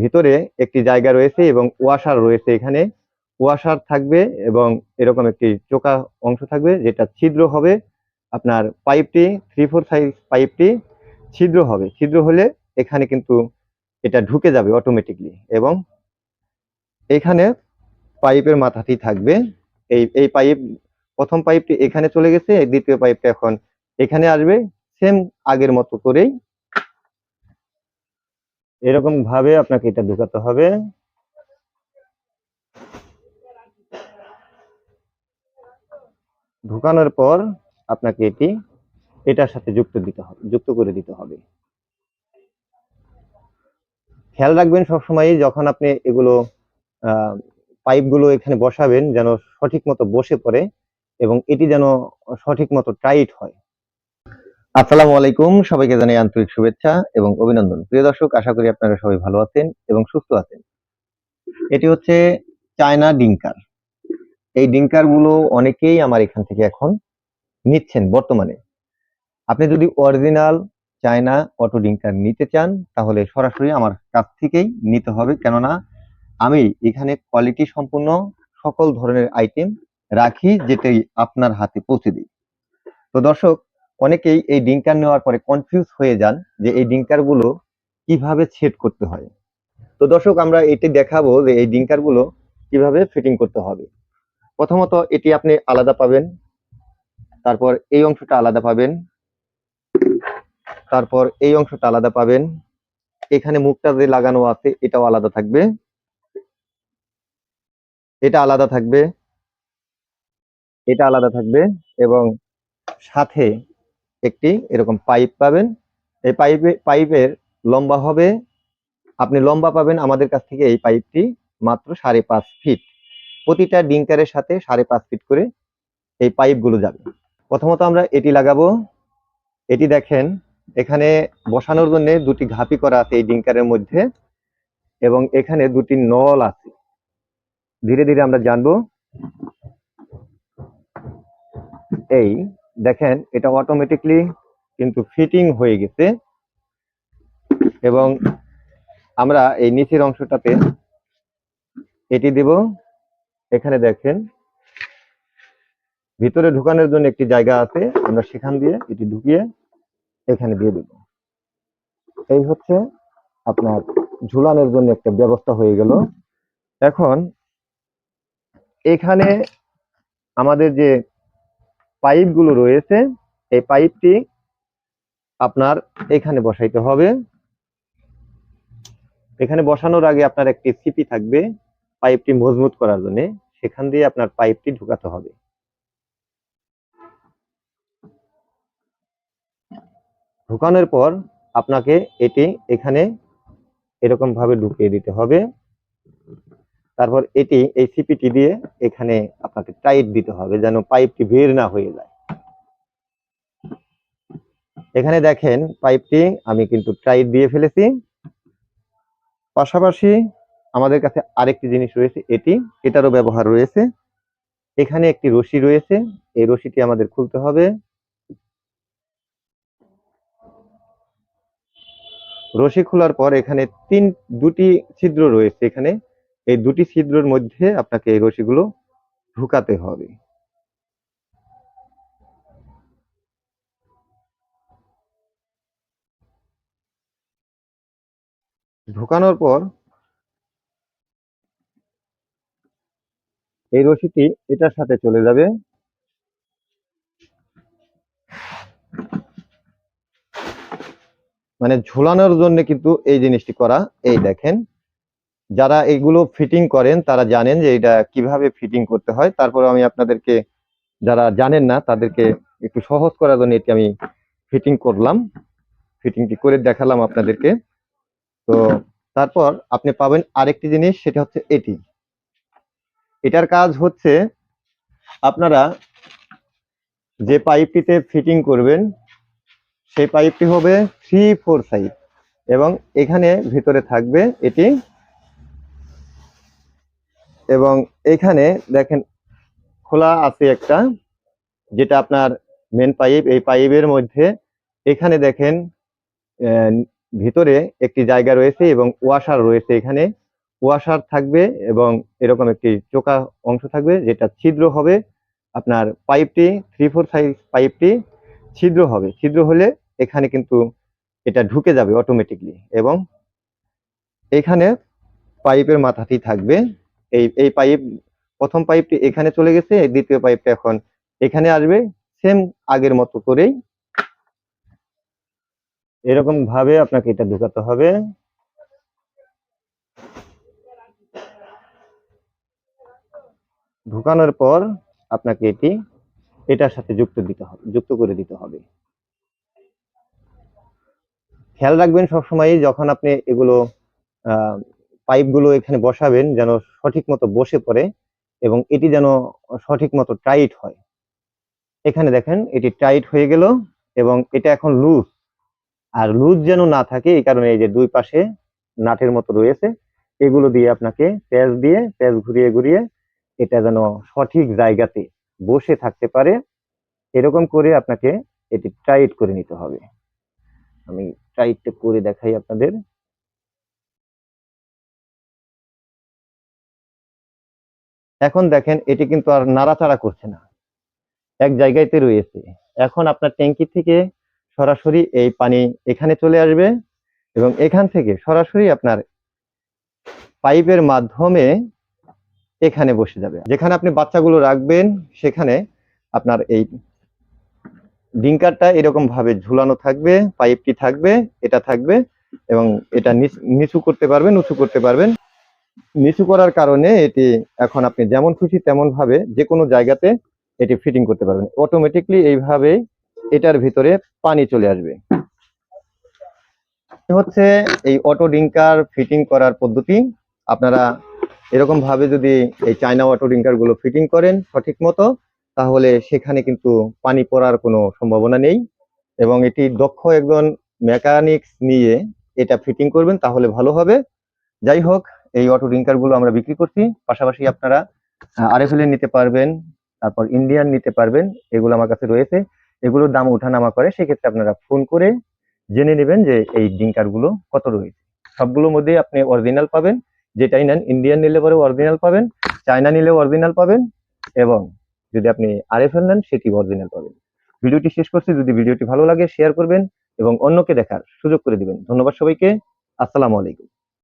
ভিতরে একটি জায়গা রয়েছে এবং ওয়াশার রয়েছে এখানে। ওয়াশার থাকবে এবং এরকম একটি চোকা অংশ থাকবে যেটা ছিদ্র হবে। আপনার পাইপটি থ্রি ফোর সাইজ পাইপটি ছিদ্র হবে। ছিদ্র হলে এখানে কিন্তু এটা ঢুকে যাবে অটোমেটিকলি এবং এখানে পাইপের মাথাটি থাকবে। এই এই পাইপ, প্রথম পাইপটি এখানে চলে গেছে, দ্বিতীয় পাইপটা এখন এখানে আসবে। সেম আগের মতো করেই এরকম ভাবে আপনাকে এটা ঢুকাতে হবে। ঢুকানোর পর আপনাকে এটি এটার সাথে যুক্ত দিতে হবে, যুক্ত করে দিতে হবে। খেয়াল রাখবেন সবসময় যখন আপনি এগুলো পাইপগুলো এখানে বসাবেন যেন সঠিক মতো বসে পড়ে এবং এটি যেন সঠিক মতো টাইট হয়। আসসালামু আলাইকুম, সবাইকে জানাই আন্তরিক শুভেচ্ছা এবং অভিনন্দন। প্রিয় দর্শক, আশা করি আপনারা সবাই ভালো আছেন এবং সুস্থ আছেন। এটি হচ্ছে চায়না ডিঙ্কার এই ডিঙ্কারগুলো অনেকেই আমার এখান থেকে এখন নিচ্ছেন বর্তমানে। আপনি যদি অরিজিনাল চায়না অটো ডিঙ্কার নিতে চান, তাহলে সরাসরি আমার কাছ থেকেই নিতে হবে। কেননা, আমি এখানে কোয়ালিটি সম্পূর্ণ সকল ধরনের আইটেম রাখি, যেটাই আপনার হাতে পৌঁছে দিই। তো দর্শক অনেকেই এই ডিঙ্কার নেওয়ার পরে কনফিউজ হয়ে যান যে এই ডিঙ্কারগুলো কীভাবে সেট করতে হয়। তো দর্শক, আমরা এটি দেখাবো যে এই ডিঙ্কারগুলো কীভাবে ফিটিং করতে হবে। প্রথমত, এটি আপনি আলাদা পাবেন। তারপর এই অংশটা আলাদা পাবেন। তারপর এই অংশটা আলাদা পাবেন। এখানে মুখটা যে লাগানো আছে, এটাও আলাদা থাকবে। এটা আলাদা থাকবে। এটা আলাদা থাকবে এবং সাথে একটি এরকম পাইপ পাবেন। এই পাইপে, পাইপের লম্বা হবে, আপনি লম্বা পাবেন আমাদের কাছ থেকে এই পাইপটি মাত্র সাড়ে পাঁচ ফিট। প্রতিটা ডিঙ্কারের সাথে সাড়ে পাঁচ ফিট করে এই পাইপগুলো যাবে। প্রথমত আমরা এটি লাগাবো। এটি দেখেন, এখানে বসানোর জন্য দুটি ঘাপি করা আছে এই ডিঙ্কারের মধ্যে এবং এখানে দুটি নল আছে। ধীরে ধীরে আমরা জানব, এই দেখেন, এটা অটোমেটিকলি কিন্তু ফিটিং হয়ে গেছে। এবং আমরা এই নিচের অংশটাতে এটি দেব। এখানে দেখেন, ভিতরে ঢুকানোর জন্য একটি জায়গা আছে। আমরা সেখান দিয়ে এটি ঢুকিয়ে এখানে দিয়ে দেব। এই হচ্ছে আপনার ঝুলানোর জন্য একটা ব্যবস্থা হয়ে গেল। এখন এখানে আমাদের যে পাইপগুলো রয়েছে, এই পাইপটি আপনার এখানে বসাইতে হবে। এখানে বসানোর আগে আপনার একটি সিপি থাকবে পাইপটি মজবুত করার জন্য। সেখান দিয়ে আপনার পাইপটি ঢুকাতে হবে। ঢুকানোর পর আপনাকে এটি এখানে এরকম ভাবে ঢুকিয়ে দিতে হবে। তারপর এটি, এই সিপিটি দিয়ে এখানে আপনাকে টাইট দিতে হবে যেন পাইপটি বের না হয়ে যায়। এখানে দেখেন পাইপটি আমি কিন্তু টাইট দিয়ে ফেলেছি। পাশাপাশি আমাদের কাছে আরেকটি জিনিস রয়েছে, এটি, এটারও ব্যবহার রয়েছে। এখানে একটি রশি রয়েছে, এই রশিটি আমাদের খুলতে হবে। রশি খোলার পর এখানে তিন, দুটি ছিদ্র রয়েছে এখানে। এই দুটি ছিদ্রের মধ্যে আপনাকে এই রশিগুলো ঢুকাতে হবে। ঢুকানোর পর এই রশিটি এটার সাথে চলে যাবে। মানে ঝোলানোর জন্য কিন্তু এই জিনিসটি করা, এই দেখেন। যারা এগুলো ফিটিং করেন, তারা জানেন যে এটা কীভাবে ফিটিং করতে হয়। তারপর আমি আপনাদেরকে, যারা জানেন না, তাদেরকে একটু সহজ করার জন্য এটি আমি ফিটিং করলাম। ফিটিংটি করে দেখালাম আপনাদেরকে। তো তারপর আপনি পাবেন আরেকটি জিনিস, সেটা হচ্ছে এটি। এটার কাজ হচ্ছে, আপনারা যে পাইপটিতে ফিটিং করবেন, সেই পাইপটি হবে থ্রি ফোর সাইজ এবং এখানে ভিতরে থাকবে এটি এবং এখানে দেখেন খোলা আছে একটা, যেটা আপনার মেন পাইপ, এই পাইপের মধ্যে এখানে দেখেন ভিতরে একটি জায়গা রয়েছে এবং ওয়াশার রয়েছে এখানে। ওয়াশার থাকবে এবং এরকম একটি চোকা অংশ থাকবে, যেটা ছিদ্র হবে। আপনার পাইপটি থ্রি ফোর সাইজ পাইপটি ছিদ্র হবে। ছিদ্র হলে এখানে কিন্তু এটা ঢুকে যাবে অটোমেটিকলি এবং এখানে পাইপের মাথাটি থাকবে। এই এই পাইপ, প্রথম পাইপটি এখানে চলে গেছে, দ্বিতীয় পাইপটা এখন এখানে আসবে সেম আগের মতো করেই। এরকম ভাবে আপনাকে এটা ঢুকাতে হবে। ঢুকানোর পর আপনাকে এটি, এটার সাথে যুক্ত দিতে হবে, যুক্ত করে দিতে হবে। খেয়াল রাখবেন সবসময় যখন আপনি এগুলো পাইপগুলো এখানে বসাবেন যেন সঠিক মতো বসে পড়ে এবং এটি যেন সঠিক মতো টাইট হয়। এখানে দেখেন, এটি টাইট হয়ে গেল এবং এটা এখন লুজ। আর লুজ যেন না থাকে, এই কারণে এই যে দুই পাশে নাটের মতো রয়েছে, এগুলো দিয়ে আপনাকে প্যাচ দিয়ে, প্যাচ ঘুরিয়ে ঘুরিয়ে এটা যেন সঠিক জায়গাতে বসে থাকতে পারে। এরকম করে আপনাকে এটি টাইট করে নিতে হবে। আমি টাইটটা করে দেখাই আপনাদের। এখন দেখেন এটি কিন্তু আর নাড়াচাড়া করছে না। এক জায়গাতে রয়েছে। এখন আপনার ট্যাঙ্কি থেকে সরাসরি এই পানি এখানে চলে আসবে এবং এখান থেকে সরাসরি আপনার পাইপের মাধ্যমে এখানে বসে যাবে। যেখানে আপনি বাচ্চাগুলো রাখবেন, সেখানে আপনার এই ডিঙ্কারটা এরকম ভাবে ঝুলানো থাকবে, পাইপটি থাকবে, এটা থাকবে এবং এটা নিচু করতে পারবেন, উঁচু করতে পারবেন। নিচু করার কারণে এটি এখন আপনি যেমন খুশি তেমন ভাবে যে কোনো জায়গাতে এটি ফিটিং করতে পারবেন। অটোমেটিকলি এইভাবে এটার ভিতরে পানি চলে আসবে। হচ্ছে এই অটো ডিঙ্কার ফিটিং করার পদ্ধতি। আপনারা এরকম ভাবে যদি এই চায়না অটো ডিঙ্কারগুলো ফিটিং করেন সঠিক মতো, তাহলে সেখানে কিন্তু পানি পড়ার কোনো সম্ভাবনা নেই এবং এটি দক্ষ একজন মেকানিক্স নিয়ে এটা ফিটিং করবেন, তাহলে ভালো হবে। যাই হোক এই অটো ডিঙ্কারগুলো আমরা বিক্রি করছি। পাশাপাশি আপনারা আরএফএল এর নিতে পারবেন, তারপর ইন্ডিয়ান নিতে পারবেন, এগুলো আমার কাছে রয়েছে। এগুলোর দাম ওঠানামা করে সেক্ষেত্রে আপনারা ফোন করে জেনে নেবেন যে এই ডিঙ্কারগুলো কত রয়েছে। সবগুলোর মধ্যে আপনি অরিজিনাল পাবেন, যেটাই নেন ইন্ডিয়ান নিলে পরে অরিজিনাল পাবেন চায়না নিলেও অরিজিনাল পাবেন, এবং যদি আপনি আরএফএল নেন সেটি অরিজিনাল পাবেন। ভিডিওটি শেষ করছি, যদি ভিডিওটি ভালো লাগে শেয়ার করবেন, এবং অন্যকে দেখার সুযোগ করে দিবেন। ধন্যবাদ সবাইকে, আসসালামু আলাইকুম।